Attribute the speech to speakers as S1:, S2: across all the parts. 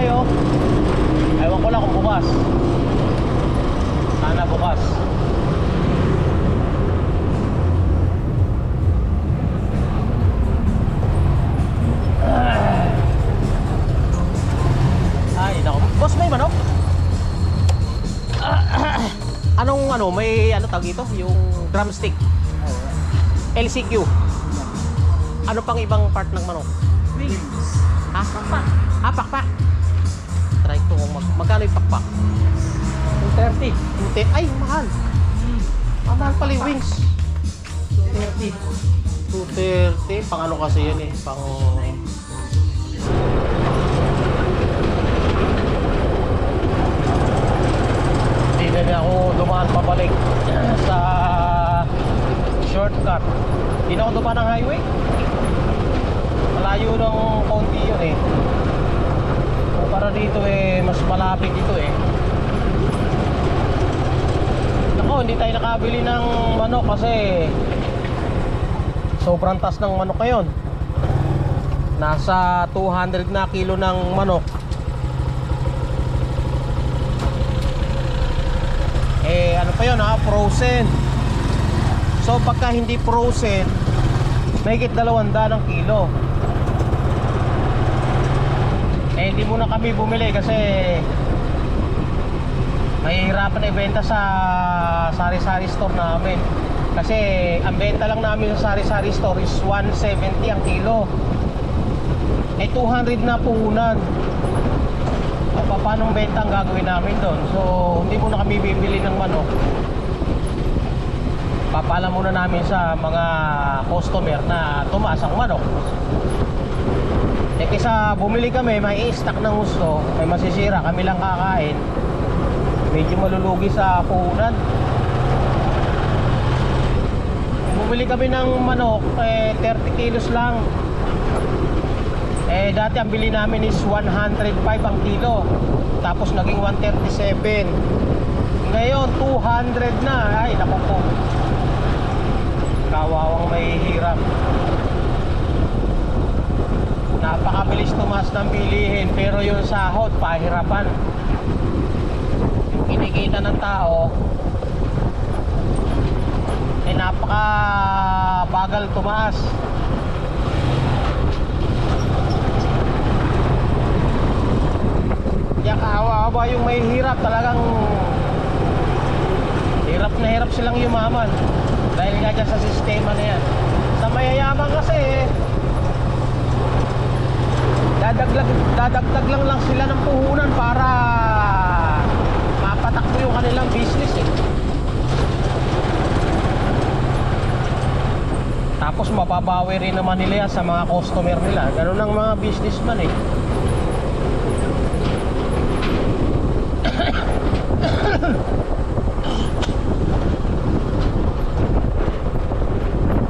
S1: tayo. Ewan ko lang kung bukas. Sana bukas. Ay, nako. Boss, may manok? Anong ano, may ano tawag ito? Yung drumstick. LCQ. Ano pang ibang part ng manok?
S2: Wings.
S1: Ha? Pakpak. Ah, pakpak. Try ko mag magkano yung pakpak?
S2: 230.
S1: Hindi. Ay, mahal. Ah, mahal pala yung wings.
S2: 230.
S1: 230. Pang ano kasi yun eh. Pang... Hindi na niya ako dumaan pabalik sa shortcut. Hindi na ako dumaan ng highway. Malayo ng konti yun eh. So, para dito eh, mas malapit dito eh. Nako, hindi tayo nakabili ng manok kasi sobrang tas ng manok ngayon. Nasa 200 na kilo ng manok. Eh, ano pa yun ha? Frozen. So, pagka hindi frozen, mahigit dalawang ng kilo. Hindi muna kami bumili kasi mahihirapan na ibenta sa sari-sari store namin. Kasi ang benta lang namin sa sari-sari store is 170 ang kilo. Eh 200 na puhunan. Pa- paano benta ang gagawin namin doon? So hindi muna kami bibili ng manok. Papala muna namin sa mga customer na tumaas ang manok. Eh kaysa bumili kami, may i-stock ng gusto, may masisira, kami lang kakain medyo malulugi sa puhunan. Bumili kami ng manok eh 30 kilos lang. Eh dati ang bili namin is 105 ang kilo tapos naging 137 ngayon 200 na. Ay naku po kawawang may hirap napakabilis tumaas ng bilihin pero yung sahod pahirapan. Yung kinikita ng tao eh napaka bagal tumaas. Kaya kahawa-hawa yung may hirap talagang hirap na hirap silang yumaman dahil nga dyan sa sistema na yan. Sa mayayaman kasi eh, dadagdag, lang lang sila ng puhunan para mapatakbo yung kanilang business eh. Tapos mapabawi rin naman nila yan sa mga customer nila. Ganun ang mga businessman eh.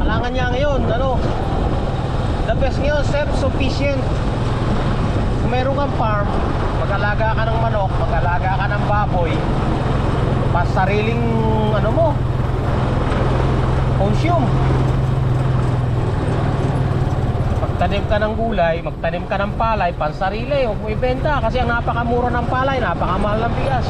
S1: Kailangan niya ngayon, ano, the best ngayon, self-sufficient. Meron kang farm, mag-alaga ka ng manok, mag-alaga ka ng baboy, pas sariling, ano mo, consume. Magtanim ka ng gulay, magtanim ka ng palay, pansarili, huwag mo ibenta kasi ang napakamura ng palay, napakamahal ng bigas.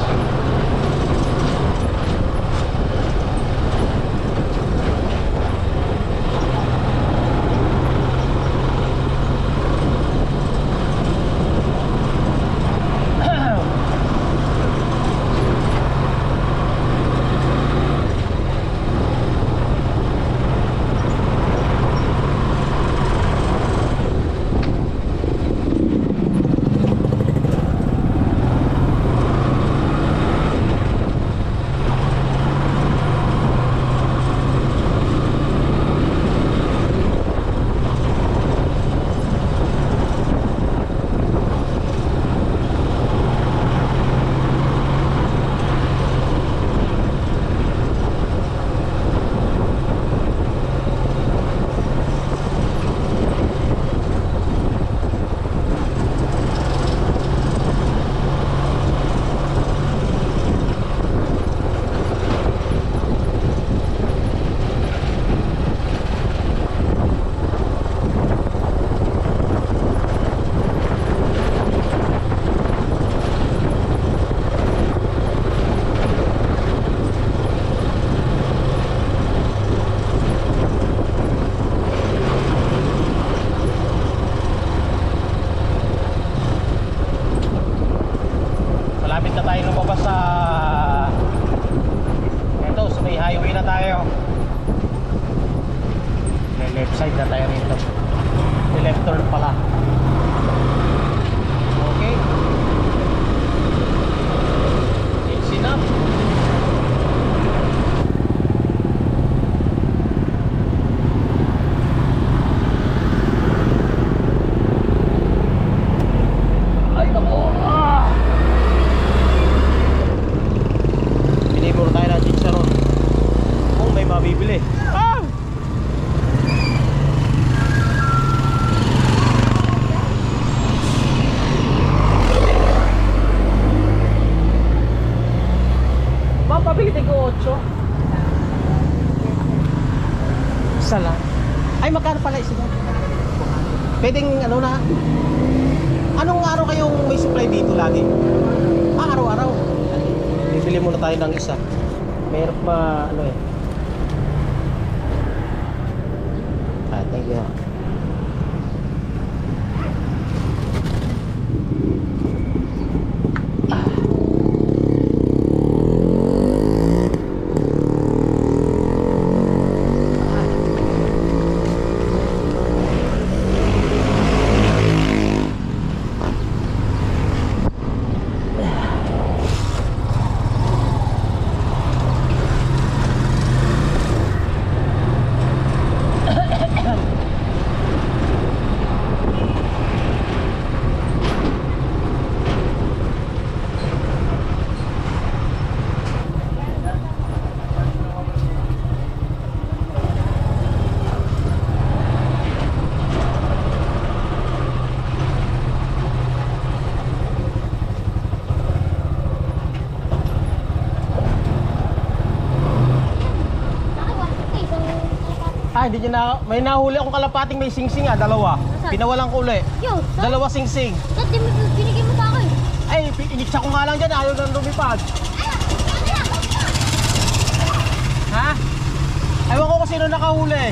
S1: Pwedeng ano na Anong araw kayong may supply dito lagi? Ah, araw-araw. Bibili muna tayo ng isa. Meron pa ano eh. Ah, thank you Ah, hindi nyo na May nahuli akong kalapating may singsing ah, dalawa
S3: Nasaan?
S1: Pinawalang ko uli
S3: Yo, saan?
S1: Dalawa singsing
S3: Ba't di mo binigay mo sa akin?
S1: Ay, pi- iniksa ko nga lang dyan, ayaw nang lumipad Ha? Ewan ko kung sino nakahuli